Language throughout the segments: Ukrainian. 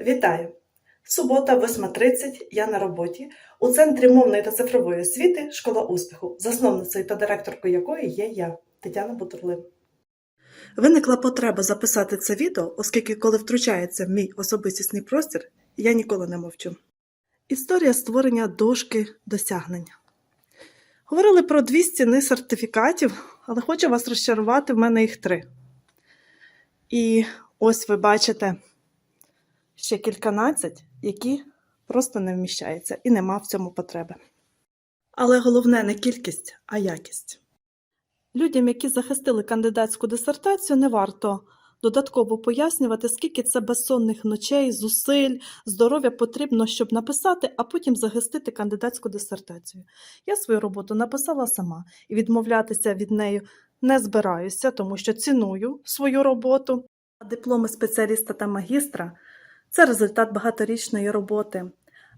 Вітаю! Субота, 8.30, я на роботі у Центрі мовної та цифрової освіти Школа успіху, засновницею та директоркою якої є я, Тетяна Бутурлин. Виникла потреба записати це відео, оскільки, коли втручається в мій особистісний простір, я ніколи не мовчу. Історія створення дошки досягнення. Говорили про дві стіни сертифікатів, але хочу вас розчарувати, в мене їх три. І ось ви бачите ще кільканадцять, які просто не вміщаються і нема в цьому потреби. Але головне не кількість, а якість. Людям, які захистили кандидатську дисертацію, не варто додатково пояснювати, скільки це безсонних ночей, зусиль, здоров'я потрібно, щоб написати, а потім захистити кандидатську дисертацію. Я свою роботу написала сама і відмовлятися від неї не збираюся, тому що ціную свою роботу. А дипломи спеціаліста та магістра це результат багаторічної роботи,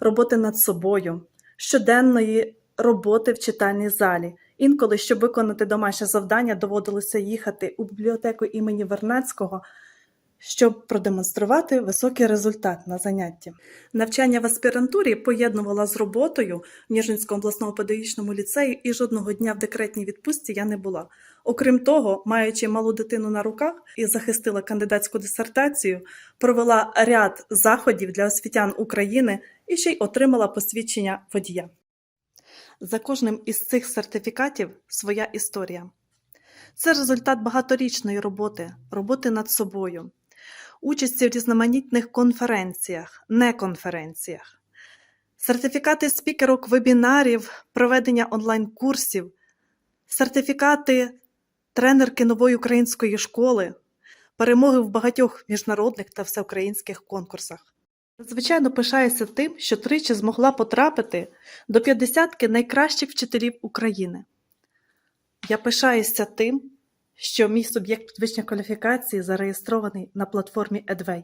роботи над собою, щоденної роботи в читальній залі. Інколи, щоб виконати домашнє завдання, доводилося їхати у бібліотеку імені Вернацького, щоб продемонструвати високий результат на занятті. Навчання в аспірантурі поєднувала з роботою в Ніжинському обласному педагогічному ліцеї і жодного дня в декретній відпустці я не була. Окрім того, маючи малу дитину на руках і захистила кандидатську дисертацію, провела ряд заходів для освітян України і ще й отримала посвідчення водія. За кожним із цих сертифікатів своя історія. Це результат багаторічної роботи, роботи над собою, участі в різноманітних конференціях, неконференціях, сертифікати спікерок вебінарів, проведення онлайн-курсів, сертифікати тренерки нової української школи, перемоги в багатьох міжнародних та всеукраїнських конкурсах. Звичайно, пишаюся тим, що тричі змогла потрапити до п'ятдесятки найкращих вчителів України. Я пишаюся тим, що мій суб'єкт підвищення кваліфікації зареєстрований на платформі Edway.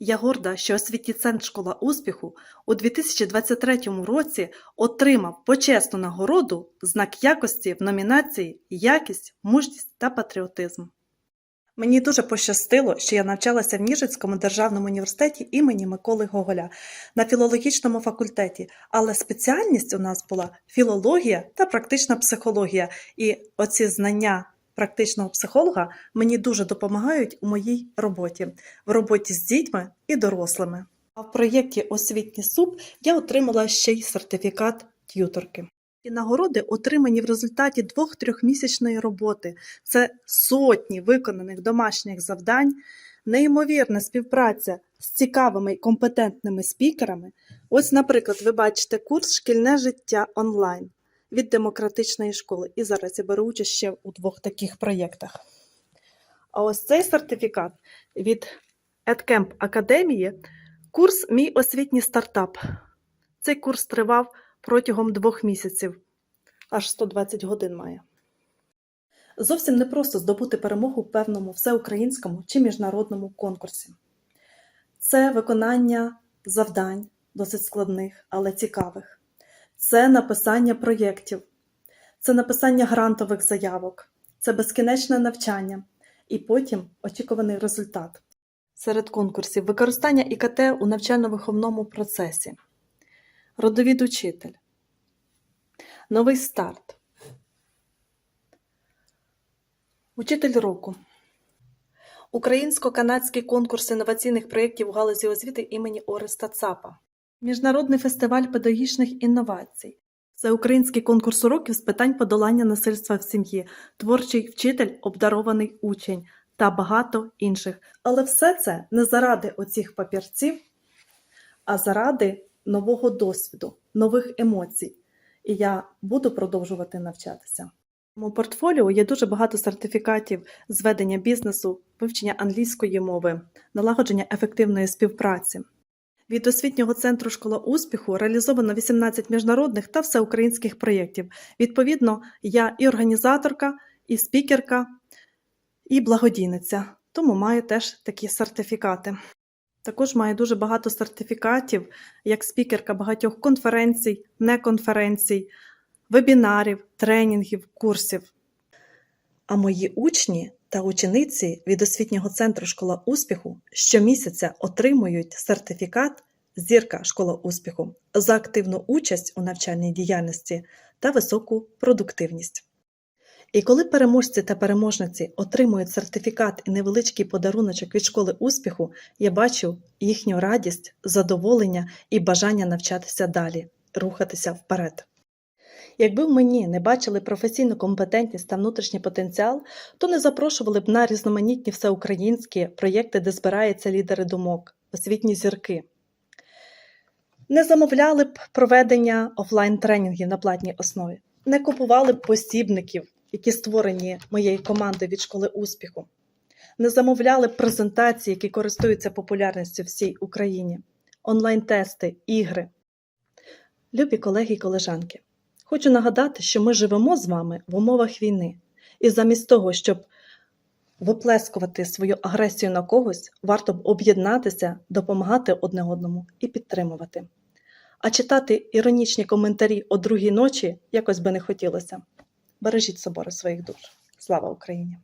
Я горда, що освітній центр школа успіху у 2023 році отримав почесну нагороду знак якості в номінації Якість, мужність та патріотизм. Мені дуже пощастило, що я навчалася в Ніжинському державному університеті імені Миколи Гоголя на філологічному факультеті, але спеціальність у нас була філологія та практична психологія. І оці знання практичного психолога мені дуже допомагають у моїй роботі, в роботі з дітьми і дорослими. А в проєкті Освітній суп я отримала ще й сертифікат т'юторки. І нагороди отримані в результаті двох-трьохмісячної роботи. Це сотні виконаних домашніх завдань, неймовірна співпраця з цікавими і компетентними спікерами. Ось, наприклад, ви бачите курс Шкільне життя онлайн від демократичної школи. І зараз я беру участь ще у двох таких проєктах. А ось цей сертифікат від EdCamp Академії курс Мій освітній стартап. Цей курс тривав протягом двох місяців, аж 120 годин має. Зовсім не просто здобути перемогу в певному всеукраїнському чи міжнародному конкурсі. Це виконання завдань, досить складних, але цікавих. Це написання проєктів, це написання грантових заявок, це безкінечне навчання і потім очікуваний результат. Серед конкурсів використання ІКТ у навчально-виховному процесі. Родовід учитель. Новий старт. Учитель року. Українсько-канадський конкурс інноваційних проєктів у галузі освіти імені Ореста Цапа. Міжнародний фестиваль педагогічних інновацій. Всеукраїнський конкурс уроків з питань подолання насильства в сім'ї, творчий вчитель, обдарований учень та багато інших. Але все це не заради оцих папірців, а заради нового досвіду, нових емоцій. І я буду продовжувати навчатися. У портфоліо є дуже багато сертифікатів з ведення бізнесу, вивчення англійської мови, налагодження ефективної співпраці. Від освітнього центру школа успіху реалізовано 18 міжнародних та всеукраїнських проєктів. Відповідно, я і організаторка, і спікерка, і благодійниця, тому маю теж такі сертифікати. Також маю дуже багато сертифікатів як спікерка багатьох конференцій, неконференцій, вебінарів, тренінгів, курсів. А мої учні та учениці від освітнього центру Школа успіху щомісяця отримують сертифікат Зірка Школа успіху за активну участь у навчальній діяльності та високу продуктивність. І коли переможці та переможниці отримують сертифікат і невеличкий подаруночок від школи успіху, я бачу їхню радість, задоволення і бажання навчатися далі, рухатися вперед. Якби в мені не бачили професійну компетентність та внутрішній потенціал, то не запрошували б на різноманітні всеукраїнські проєкти, де збираються лідери думок, освітні зірки. Не замовляли б проведення офлайн-тренінгів на платній основі, не купували б посібників, які створені моєю командою від школи успіху, не замовляли б презентації, які користуються популярністю всій Україні, онлайн-тести, ігри. Любі колеги і колежанки, хочу нагадати, що ми живемо з вами в умовах війни, і замість того, щоб виплескувати свою агресію на когось, варто б об'єднатися, допомагати одне одному і підтримувати. А читати іронічні коментарі о другій ночі якось би не хотілося. Бережіть собору своїх душ. Слава Україні!